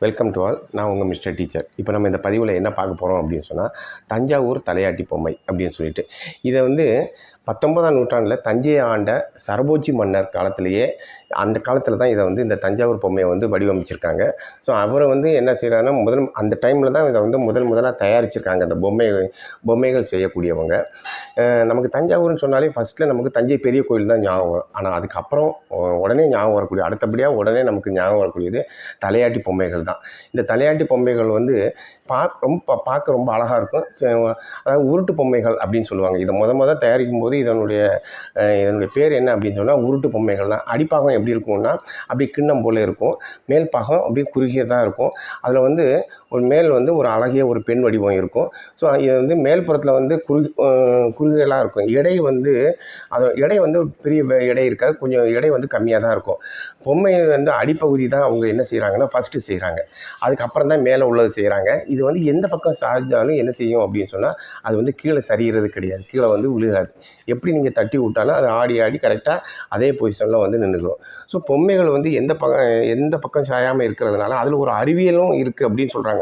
Welcome to all நான் உங்கள் mister teacher இப்போ நம்ம இந்த பதிவில் என்ன பார்க்க போகிறோம் அப்படின்னு சொன்னால் தஞ்சாவூர் தலையாட்டி பொம்மை அப்படின்னு சொல்லிட்டு. இதை வந்து பத்தொன்பதாம் நூற்றாண்டில் தஞ்சையை ஆண்ட சரபோஜி மன்னர் காலத்திலேயே அந்த காலத்தில் தான் இதை வந்து இந்த தஞ்சாவூர் பொம்மையை வந்து வடிவமைச்சிருக்காங்க. ஸோ அவரை வந்து என்ன செய்கிறாருன்னா முதல் அந்த டைமில் தான் இதை வந்து முதல் முதலாக தயாரிச்சிருக்காங்க அந்த பொம்மை பொம்மைகள் செய்யக்கூடியவங்க. நமக்கு தஞ்சாவூர்னு சொன்னாலே ஃபஸ்ட்டில் நமக்கு தஞ்சை பெரிய கோயில் தான் ஞாபகம் வரும். ஆனால் அதுக்கப்புறம் உடனே ஞாபகம் வரக்கூடிய அடுத்தபடியாக உடனே நமக்கு ஞாபகம் வரக்கூடியது தலையாட்டி பொம்மைகள் தான். இந்த தலையாட்டி பொம்மைகள் வந்து பா ரொம்ப பார்க்க ரொம்ப அழகாக இருக்கும். அதாவது உருட்டு பொம்மைகள் அப்படின்னு சொல்லுவாங்க. இதை முத மொதல் தயாரிக்கும் போது இதனுடைய இதனுடைய பேர் என்ன அப்படின்னு சொன்னால் உருட்டு பொம்மைகள் தான். அடிப்பாகம் எப்படி இருக்கும்னா அப்படியே கிண்ணம் போல் இருக்கும். மேல் பாகம் அப்படியே குறுகியதாக இருக்கும். அதில் வந்து ஒரு மேல் வந்து ஒரு அழகிய ஒரு பெண் வடிவம் இருக்கும். ஸோ இது வந்து மேல்புறத்தில் வந்து குறு குறுகலாக இருக்கும். எடை வந்து அது எடை வந்து பெரிய எடை இருக்காது. கொஞ்சம் எடை வந்து கம்மியாக தான் இருக்கும். பொம்மை வந்து அடிப்பகுதி தான் அவங்க என்ன செய்கிறாங்கன்னா ஃபஸ்ட்டு செய்கிறாங்க அதுக்கப்புறம் தான் மேலே உள்ளது செய்கிறாங்க இது வந்து எந்த பக்கம் சாய்ஞ்சாலும் என்ன செய்யும் அப்படின்னு சொன்னால் அது வந்து கீழே சரிகிறது கிடையாது. கீழே வந்து விழுகாது. எப்படி நீங்கள் தட்டி விட்டாலும் அது ஆடி ஆடி கரெக்டாக அதே பொசிஷனில் வந்து நின்றுக்கும் ஸோ பொம்மைகள் வந்து எந்த பக்கம் எந்த பக்கம் சாயாமல் இருக்கிறதுனால அதில் ஒரு அறிவியலும் இருக்குது அப்படின்னு சொல்கிறாங்க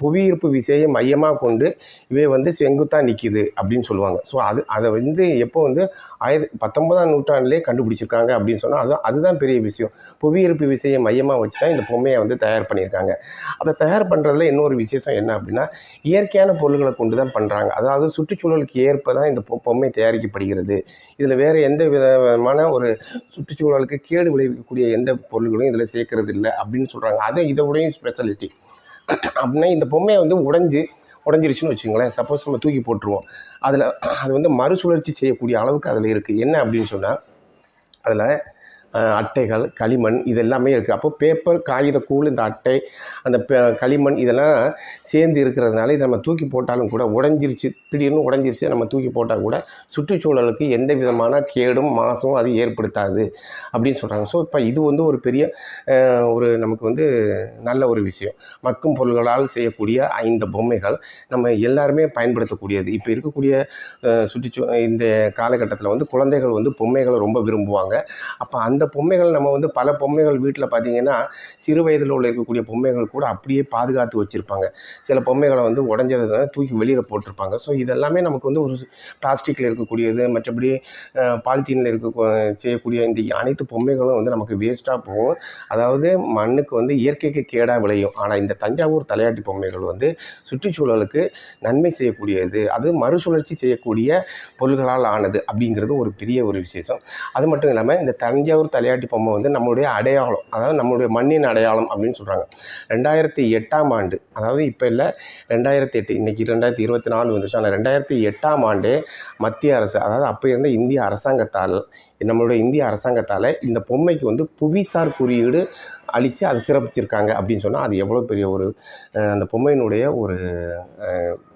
புவியீர்ப்பு விசையை மையமாக கொண்டு இவை வந்து செங்குத்தாக நிற்கிது அப்படின்னு சொல்லுவாங்க. ஸோ அது அதை வந்து எப்போ வந்து ஆயிர பத்தொன்பதாம் நூற்றாண்டிலே கண்டுபிடிச்சிருக்காங்க அப்படின்னு சொன்னால் அது அதுதான் பெரிய விஷயம். புவியீர்ப்பு விசையை மையமாக வச்சு தான் இந்த பொம்மையை வந்து தயார் பண்ணியிருக்காங்க. அதை தயார் பண்ணுறதுல இன்னொரு விசேஷம் என்ன அப்படின்னா இயற்கையான பொருள்களை கொண்டு தான் பண்ணுறாங்க அதாவது சுற்றுச்சூழலுக்கு ஏற்ப தான் இந்த பொ- பொம்மை தயாரிக்கப்படுகிறது. இதில் வேறு எந்த விதமான ஒரு சுற்றுச்சூழலுக்கு கேடு விளைவிக்கக்கூடிய எந்த பொருள்களும் இதில் சேர்க்கறது இல்லை அப்படின்னு சொல்கிறாங்க அது இதோடையும் ஸ்பெஷாலிட்டி அப்படின்னா இந்த பொம்மையை வந்து உடஞ்சி உடஞ்சிருச்சுன்னு வச்சுங்களேன் சப்போஸ் நம்ம தூக்கி போட்டுருவோம். அதில் அது வந்து மறுசுழற்சி செய்யக்கூடிய அளவுக்கு அதில் இருக்குது என்ன அப்படின்னு சொன்னால் அதில் அட்டைகள் களிமண் இது எல்லாமே இருக்குது அப்போ பேப்பர் காகிதக்கூழ் இந்த அட்டை அந்த களிமண் இதெல்லாம் சேர்ந்து இருக்கிறதுனால இதை நம்ம தூக்கி போட்டாலும் கூட உடஞ்சிருச்சு. திடீர்னு உடஞ்சிருச்சு நம்ம தூக்கி போட்டால் கூட சுற்றுச்சூழலுக்கு எந்த விதமான கேடும் மாசும் அது ஏற்படுத்தாது அப்படின்னு சொல்கிறாங்க ஸோ இப்போ இது வந்து ஒரு பெரிய ஒரு நமக்கு வந்து நல்ல ஒரு விஷயம். மக்கும் பொருள்களால் செய்யக்கூடிய இந்த பொம்மைகள் நம்ம எல்லாருமே பயன்படுத்தக்கூடியது. இப்போ இருக்கக்கூடிய சுற்றுச்சூ இந்த காலகட்டத்தில் வந்து குழந்தைகள் வந்து பொம்மைகளை ரொம்ப விரும்புவாங்க. அப்போ அந்த பொம்மைகள் நம்ம வந்து பல பொம்மைகள் வீட்டில் பார்த்தீங்கன்னா சிறு வயதில் உள்ள இருக்கக்கூடிய பொம்மைகள் கூட அப்படியே பாதுகாத்து வச்சுருப்பாங்க. சில பொம்மைகளை வந்து உடஞ்சதை தூக்கி வெளியில் போட்டிருப்பாங்க. ஸோ இதெல்லாமே நமக்கு வந்து ஒரு பிளாஸ்டிக்கில் இருக்கக்கூடியது மற்றபடி பாலித்தீனில் இருக்க செய்யக்கூடிய இந்த அனைத்து பொம்மைகளும் வந்து நமக்கு வேஸ்ட்டாக போகும். அதாவது மண்ணுக்கு வந்து இயற்கைக்கு கேடாக விளையும். ஆனால் இந்த தஞ்சாவூர் தலையாட்டி பொம்மைகள் வந்து சுற்றுச்சூழலுக்கு நன்மை செய்யக்கூடியது. அது மறுசுழற்சி செய்யக்கூடிய பொருள்களால் ஆனது அப்படிங்கிறது ஒரு பெரிய ஒரு விசேஷம். அது மட்டும் இல்லாமல் இந்த தஞ்சாவூர் தலையாட்டி பொம்மை வந்து நம்மளுடைய அடையாளம் அதாவது நம்மளுடைய மண்ணின் அடையாளம் அப்படின்னு சொல்கிறாங்க ரெண்டாயிரத்தி எட்டாம் ஆண்டு அதாவது இப்போ இல்லை ரெண்டாயிரத்தி எட்டு இன்றைக்கி ரெண்டாயிரத்தி இருபத்தி நாலு வந்துச்சு ஆனால் ரெண்டாயிரத்தி எட்டாம் ஆண்டு மத்திய அரசு அதாவது அப்போ இருந்த இந்திய அரசாங்கத்தால் நம்மளுடைய இந்திய அரசாங்கத்தால் இந்த பொம்மைக்கு வந்து புவிசார் குறியீடு அழித்து அதை சிறப்பிச்சிருக்காங்க அப்படின்னு சொன்னால் அது எவ்வளோ பெரிய ஒரு அந்த பொம்மையினுடைய ஒரு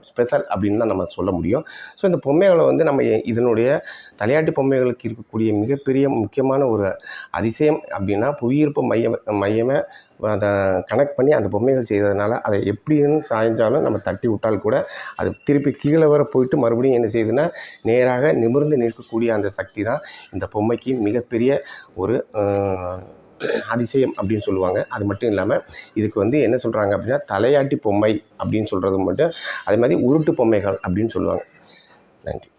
ஸ்பெஷல் அப்படின்னு தான் நம்ம சொல்ல முடியும். ஸோ இந்த பொம்மைகளை வந்து நம்ம எ- இதனுடைய தலையாட்டு பொம்மைகளுக்கு இருக்கக்கூடிய மிகப்பெரிய முக்கியமான ஒரு அதிசயம் அப்படின்னா புவியீர்ப்பு மையம் மையமே அதை கனெக்ட் பண்ணி அந்த பொம்மைகள் செய்ததுனால அதை எப்படின்னு சாய்ஞ்சாலும் நம்ம தட்டி விட்டால் கூட அது திருப்பி கீழே வர போயிட்டு மறுபடியும் என்ன செய்யுதுன்னா நேராக நிமிர்ந்து நிற்கக்கூடிய அந்த சக்தி தான் இந்த பொம்மைக்கு மிகப்பெரிய ஒரு அதிசயம் அப்படின்னு சொல்லுவாங்க. அது மட்டும் இல்லாமல் இதுக்கு வந்து என்ன சொல்கிறாங்க அப்படின்னா தலையாட்டி பொம்மை அப்படின்னு சொல்கிறது மட்டும் அதே மாதிரி உருட்டு பொம்மைகள் அப்படின்னு சொல்லுவாங்க. நன்றி.